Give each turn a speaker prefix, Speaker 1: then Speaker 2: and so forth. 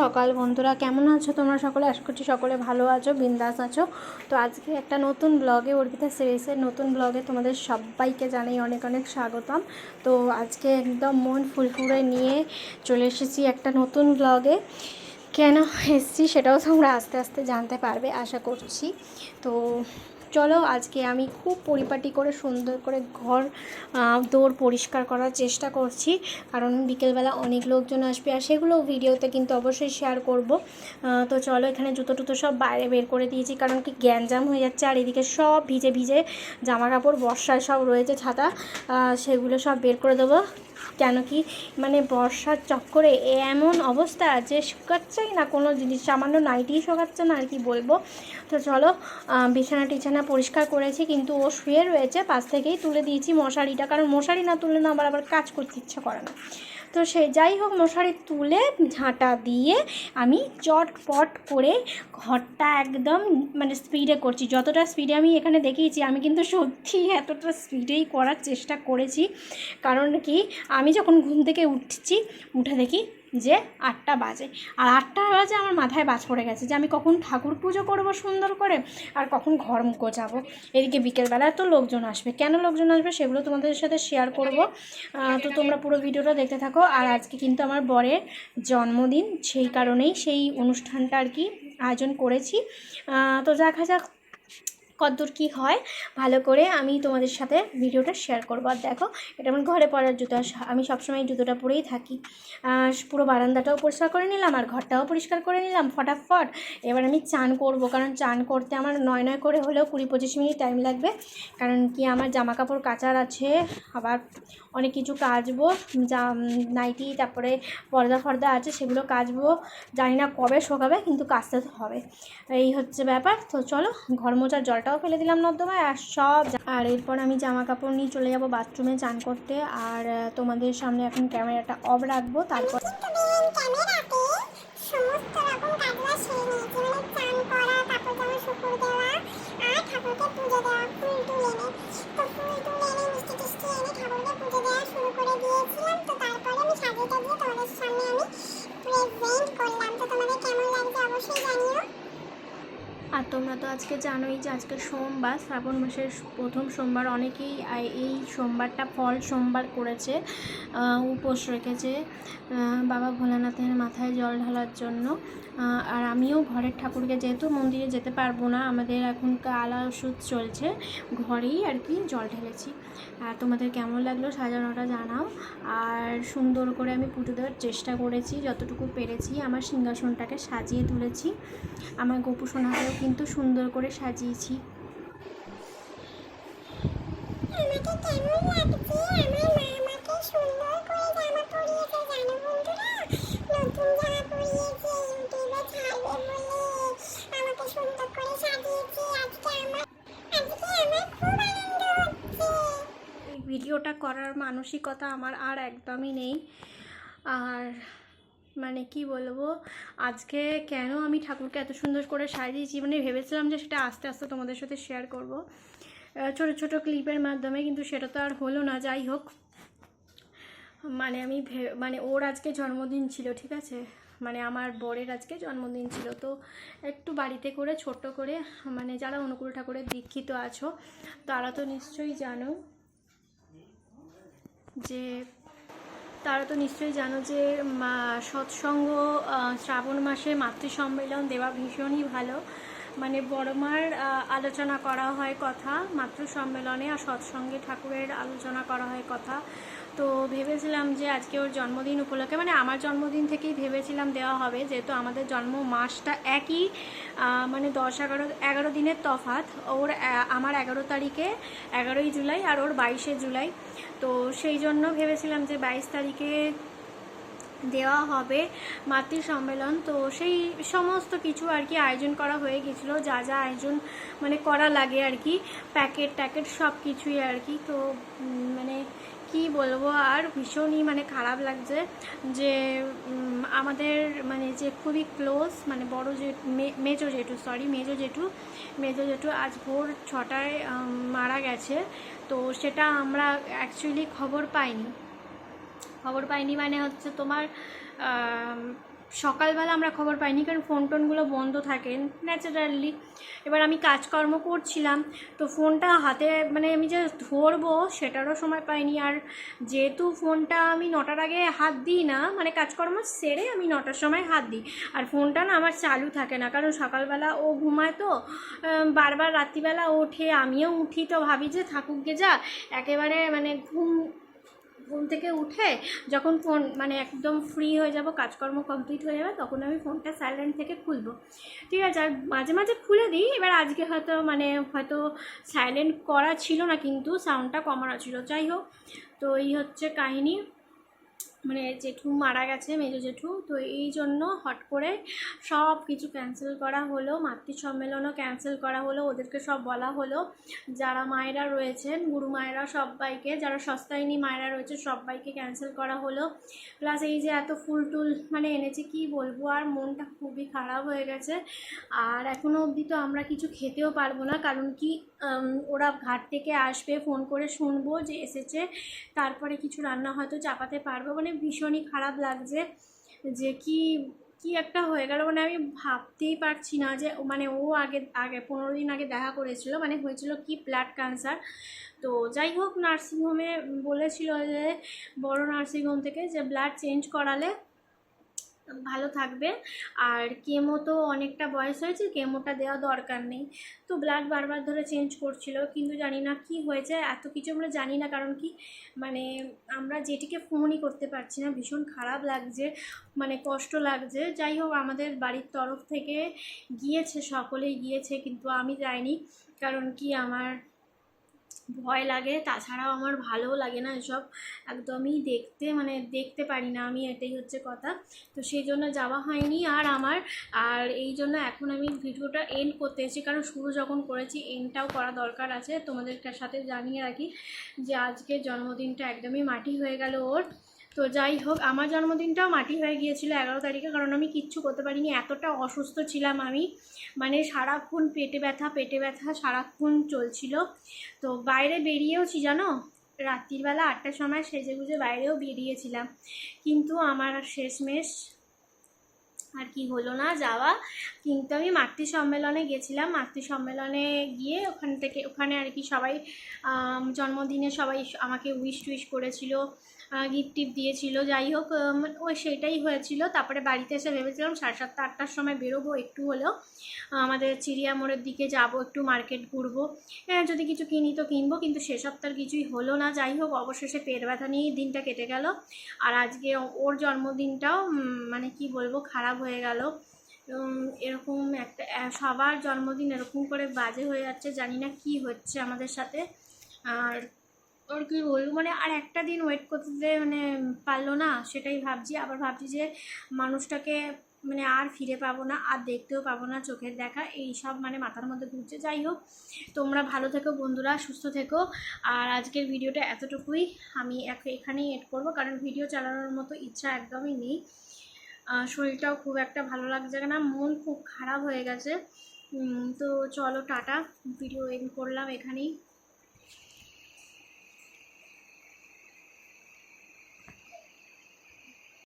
Speaker 1: সকাল। বন্ধুরা, কেমন আছো? তোমরা সকলে? আশা করছি সকলে ভালো আছো, বিন্দাস আছো। তো আজকে একটা নতুন ব্লগে অর্পিতা সিরিজের নতুন ব্লগে তোমাদের সবাইকে জানাই অনেক অনেক স্বাগতম। তো আজকে একদম মন ফুলফুরে নিয়ে চলে এসেছি একটা নতুন ব্লগে কেন এসেছি সেটাও তোমরা আস্তে আস্তে জানতে পারবে, আশা করছি। তো চলো আজকে আমি খুব পরিপাটি করে সুন্দর করে ঘর দৌড় পরিষ্কার করার চেষ্টা করছি। কারণ বিকেলবেলা অনেক লোকজন আসবে আর সেগুলো ভিডিওতে কিন্তু অবশ্যই শেয়ার করব। তো চলো এখানে জুতো টুতো সব বাইরে বের করে দিয়েছি কারণ কি গ্যাঞ্জাম হয়ে যাচ্ছে আর এদিকে সব ভিজে ভিজে জামা কাপড় বর্ষায় সব রয়েছে ছাতা সেগুলো সব বের করে দেবো। কেন কি মানে বর্ষার চক্করে এমন অবস্থা যে শুকাচ্ছেই না কোনো জিনিস, সামান্য নাইটিই শুকাচ্ছে না আর কি বলব। তো চলো বিছানা টিছানা পরিষ্কার করেছি, কিন্তু ও শুয়ে রয়েছে, পাশ থেকেই তুলে দিয়েছি মশারিটা। কারণ মশারি না তুলে না আবার আবার কাজ করতে ইচ্ছা করে না। তো সেই, যাই হোক মশারি তুলে ঝাঁটা দিয়ে আমি চটপট করে ঘরটা একদম মানে স্পিডে করছি। যতটা স্পিডে আমি এখানে দেখিয়েছি, আমি কিন্তু সত্যি এতটা স্পিডেই করার চেষ্টা করেছি। কারণ কি, আমি যখন ঘুম থেকে উঠছি, উঠে দেখি যে আটটা বাজে। আর আটটা বাজে আমার মাথায় বাজ পড়ে গেছে যে আমি কখন ঠাকুর পুজো করব সুন্দর করে আর কখন ঘর গোছাবো। এদিকে বিকেলবেলায় তো লোকজন আসবে। কেন লোকজন আসবে সেগুলো তোমাদের সাথে শেয়ার করব। তো তোমরা পুরো ভিডিওটা দেখতে থাকো। আর আজকে কিন্তু আমার বরের জন্মদিন, সেই কারণেই সেই অনুষ্ঠানটা আর কি আয়োজন করেছি। তো দেখা যাক কতদূর কী হয়, ভালো করে আমি তোমাদের সাথে ভিডিওটা শেয়ার করব। আর দেখো, এটা আমার ঘরে পরার জুতো আমি সবসময় জুতোটা পরেই থাকি। পুরো বারান্দাটাও পরিষ্কার করে নিলাম, আর ঘরটাও পরিষ্কার করে নিলাম, ফটাফট। এবার আমি চান করব, কারণ চান করতে আমার নয় নয় করে হলেও কুড়ি পঁচিশ মিনিট টাইম লাগবে। কারণ কি, আমার জামা কাপড় কাচার আছে, আবার অনেক কিছু কাচবো, যা নাইটি, তারপরে পর্দা ফর্দা আছে, সেগুলো কাচবো। জানি না কবে শোকাবে, কিন্তু কাচতে তো হবে। এই হচ্ছে ব্যাপার। তো চলো, ঘর মোচার জলটাও ফেলে দিলাম নর্দমায় আর সব আর এরপর আমি জামা কাপড় নিয়ে চলে যাব বাথরুমে চান করতে। আর তোমাদের সামনে এখন ক্যামেরাটা অফ রাখব, তারপর
Speaker 2: সমস্ত রকম
Speaker 1: তোমরা তো আজকে জানোই যে আজকে সোমবার, শ্রাবণ মাসের প্রথম সোমবার অনেকেই এই সোমবারটা ফল সোমবার করেছে উপোস রেখেছে বাবা ভোলানাথের মাথায় জল ঢালার জন্য আর আমিও ঘরের ঠাকুরকে যেহেতু মন্দিরে যেতে পারব না, আমাদের এখন কালা ওষুধ চলছে, ঘরেই আর কি জল ঢেলেছি। আর তোমাদের কেমন লাগল সাজানোটা জানাও, আর সুন্দর করে আমি পুজো দেওয়ার চেষ্টা করেছি, যতটুকু পেরেছি, আমার সিংহাসনটাকে সাজিয়ে তুলেছি। আমার গোপু সোনাকেও কিন্তু সুন্দর করে সাজিয়েছি। ভিডিওটা করার মানসিকতা আমার আর একদমই নেই। আর মানে কি বলব, আজকে কেন আমি ঠাকুরকে এত সুন্দর করে সাজিয়েছি মানে ভেবেছিলাম যে সেটা আস্তে আস্তে তোমাদের সাথে শেয়ার করব। ছোটো ছোটো ক্লিপের মাধ্যমে, কিন্তু সেটা তো আর হলো না, যাই হোক। মানে আমি মানে ওর আজকে জন্মদিন ছিল, ঠিক আছে? মানে আমার বরের আজকে জন্মদিন ছিল, তো একটু বাড়িতে করে, ছোট করে মানে যারা অনুকূল ঠাকুরের দীক্ষিত আছো, তারা তো নিশ্চয়ই জানো যে তারা তো নিশ্চয়ই জানো যে সৎসঙ্গ শ্রাবণ মাসে মাতৃ সম্মেলন দেওয়া ভীষণই ভালো। মানে বড়মার আলোচনা করা হয় কথা মাতৃ সম্মেলনে আর সৎসঙ্গে ঠাকুরের আলোচনা করা হয় কথা। তো ভেবেছিলাম যে আজকে ওর জন্মদিন উপলক্ষে মানে আমার জন্মদিন থেকেই ভেবেছিলাম দেওয়া হবে, যেহেতু আমাদের জন্ম মাসটা একই মানে দশ এগারো এগারো দিনের তফাৎ ওর আমার এগারো তারিখে, এগারোই জুলাই আর ওর বাইশে জুলাই। তো সেই জন্য ভেবেছিলাম যে বাইশ তারিখে দেওয়া হবে মাতৃ সম্মেলন তো সেই সমস্ত কিছু আর কি আয়োজন করা হয়ে গেছিল, যা যা আয়োজন মানে করা লাগে আর কি, প্যাকেট ট্যাকেট সব কিছুই আর কি। তো মানে কি বলব? আর ভীষণই মানে খারাপ লাগছে যে আমাদের মানে যে খুবই ক্লোজ মানে বড় যে মেজো জেঠু সরি মেজো জেঠু মেজো জেঠু আজ ভোর ছটায় মারা গেছে। তো সেটা আমরা অ্যাকচুয়ালি খবর পাইনি। খবর পাইনি মানে হচ্ছে তোমার সকালবেলা আমরা খবর পাইনি কারণ ফোন টোনগুলো বন্ধ থাকে ন্যাচারালি এবার আমি কাজকর্ম করছিলাম, তো ফোনটা হাতে মানে আমি যে ধরবো সেটারও সময় পাইনি। আর যেহেতু ফোনটা আমি নটার আগে হাত দিই না মানে কাজকর্ম সেরে আমি নটার সময় হাত দিই। আর ফোনটা না আমার চালু থাকে না, কারণ সকালবেলা ও ঘুমায় তো বারবার রাত্রিবেলা ওঠে, আমিও উঠি তো ভাবি যে থাকুক গে যা, একেবারে মানে ঘুম ঘুম থেকে উঠে যখন ফোন মানে একদম ফ্রি হয়ে যাব, কাজকর্ম কমপ্লিট হয়ে যাবে, তখন আমি ফোনটা সাইলেন্ট থেকে খুলব। ঠিক আছে, আর মাঝে মাঝে খুলে দিই, এবার আজকে হয়তো মানে হয়তো সাইলেন্ট করা ছিল না, কিন্তু সাউন্ডটা কমানো ছিল। যাই হোক, তো এই হচ্ছে কাহিনী। মানে জেঠু মারা গেছে, মেজো জেঠু। তো এই জন্য হট করে সব কিছু ক্যান্সেল করা হলো, মাতৃ সম্মেলনও ক্যান্সেল করা হলো, ওদেরকে সব বলা হলো। যারা মায়েরা রয়েছেন, গুরু মায়েরা সবাইকে, যারা সস্তায়নী মায়েরা রয়েছে, সবাইকে ক্যান্সেল করা হলো। প্লাস এই যে এত ফুল টুল মানে এনেছে, কি বলব? আর মনটা খুবই খারাপ হয়ে গেছে। আর এখনও অবধি তো আমরা কিছু খেতেও পারব না, কারণ কি ওরা ঘাট থেকে আসবে, ফোন করে শুনব যে এসেছে। তারপরে কিছু রান্না হয়তো চাপাতে পারব মানে ভীষণই খারাপ লাগছে যে কি কি একটা হয়ে গেল। মানে আমি ভাবতেই পারছি না যে মানে ও আগে আগে, পনেরো দিন আগে দেখা করেছিল মানে হয়েছিল কি ব্লাড ক্যান্সার। তো যাই হোক, নার্সিংহোমে বলেছিল যে বড় নার্সিংহোম থেকে যে ব্লাড চেঞ্জ করালে ভালো থাকবে। আর কেমো তো অনেকটা বয়স হয়েছে, কেমোটা দেওয়া দরকার নেই। তো ব্লাড বারবার ধরে চেঞ্জ করছিল, কিন্তু জানি না কি হয়েছে, এত কিছু আমরা জানি না, কারণ কি মানে আমরা যেটিকে ফোনই করতে পারছি না, ভীষণ খারাপ লাগছে মানে কষ্ট লাগছে। যাই হোক, আমাদের বাড়ির তরফ থেকে গিয়েছে, সকলেই গিয়েছে, কিন্তু আমি যাইনি। কারণ কি আমার ভয় লাগে, তাছাড়াও আমার ভালোও লাগে না এসব। একদমই দেখতে মানে দেখতে পারি না আমি, এটাই হচ্ছে কথা। তো সেই জন্য যাওয়া হয়নি আর আমার। আর এই জন্য এখন আমি ভিডিওটা এন্ড করতে এসেছি। কারণ শুরু যখন করেছি এন্ডটাও করা দরকার আছে। তোমাদের সাথে জানিয়ে রাখি যে আজকের জন্মদিনটা একদমই মাটি হয়ে গেল ওর। তো যাই হোক, আমার জন্মদিনটাও মাটি হয়ে গিয়েছিল এগারো তারিখে, কারণ আমি কিচ্ছু করতে পারিনি। এতটা অসুস্থ ছিলাম আমি। মানে সারাক্ষণ পেটে ব্যথা পেটে ব্যথা সারাক্ষণ চলছিল। তো বাইরে বেরিয়েওছি, জানো? রাত্রিবেলা আটটার সময় সেজে গুজে বাইরেও বেরিয়েছিলাম। কিন্তু আমার শেষমেশ আর কি হলো না যাওয়া। কিন্তু আমি মাতৃ সম্মেলনে গেছিলাম। মাতৃ সম্মেলনে গিয়ে ওখান থেকে, ওখানে আর কি সবাই জন্মদিনে সবাই আমাকে উইশ টুইশ করেছিল। গিফট টিপ দিয়েছিল, যাই হোক ওই সেটাই হয়েছিল। তারপরে বাড়িতে এসে ভেবেছিলাম সাড়ে সাতটা, আটটার সময় বেরোবো একটু হলেও। আমাদের চিড়িয়া মোড়ের দিকে যাব, একটু মার্কেট ঘুরবো। হ্যাঁ যদি কিছু কিনি তো কিনবো, কিন্তু সেসব তার কিছুই হলো না। যাই হোক, অবশেষে পেট ব্যথা নিয়েই দিনটা কেটে গেল। আর আজকে ওর জন্মদিনটাও মানে কি বলব, খারাপ হয়ে গেল। এরকম একটা সবার জন্মদিন এরকম করে বাজে হয়ে যাচ্ছে। জানি না কি হচ্ছে আমাদের সাথে। আর ওর কি বলব? মানে আর একটা দিন ওয়েট করতে মানে পারল না, সেটাই ভাবছি। আবার ভাবছি যে মানুষটাকে মানে আর ফিরে পাবো না, আর দেখতেও পাবো না চোখের দেখা। এই সব মানে মাথার মধ্যে ঘুরছে। যাই হোক, তোমরা ভালো থেকো বন্ধুরা, সুস্থ থেকো। আর আজকের ভিডিওটা এতটুকুই। আমি এখানেই এড করব, কারণ ভিডিও চালানোর মতো ইচ্ছা একদমই নেই। শরীরটাও খুব একটা ভালো লাগছে না, মন খুব খারাপ হয়ে গেছে। তো চলো টাটা, ভিডিও এন্ড করলাম এখানেই।